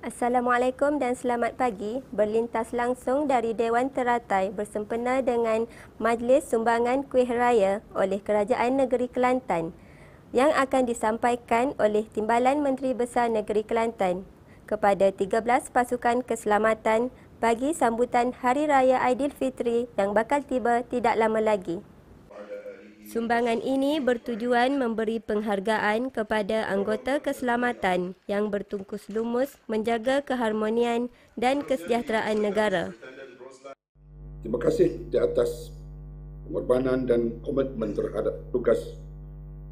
Assalamualaikum dan selamat pagi. Berlintas langsung dari Dewan Teratai bersempena dengan Majlis Sumbangan Kuih Raya oleh Kerajaan Negeri Kelantan yang akan disampaikan oleh Timbalan Menteri Besar Negeri Kelantan kepada 13 pasukan keselamatan bagi sambutan Hari Raya Aidilfitri yang bakal tiba tidak lama lagi. Sumbangan ini bertujuan memberi penghargaan kepada anggota keselamatan yang bertungkus lumus menjaga keharmonian dan kesejahteraan negara. Terima kasih di atas pengorbanan dan komitmen terhadap tugas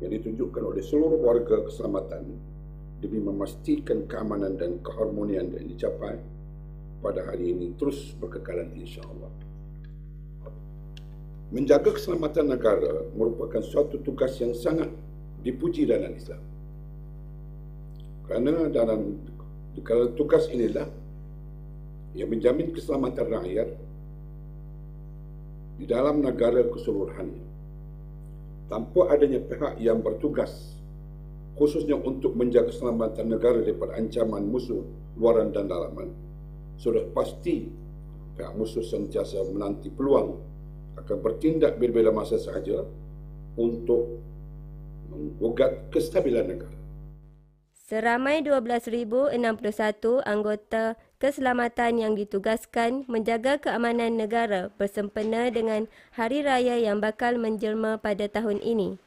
yang ditunjukkan oleh seluruh warga keselamatan demi memastikan keamanan dan keharmonian yang dicapai pada hari ini terus berkekalan insya-Allah. Menjaga keselamatan negara merupakan suatu tugas yang sangat dipuji dalam Islam. Kerana dalam dalam tugas inilah yang menjamin keselamatan rakyat di dalam negara keseluruhannya. Tanpa adanya pihak yang bertugas khususnya untuk menjaga keselamatan negara daripada ancaman musuh luaran dan dalaman, sudah pasti pihak musuh sentiasa menanti peluang akan bertindak bila-bila masa sahaja untuk menggugat kestabilan negara. Seramai 12,061 anggota keselamatan yang ditugaskan menjaga keamanan negara bersempena dengan hari raya yang bakal menjelma pada tahun ini.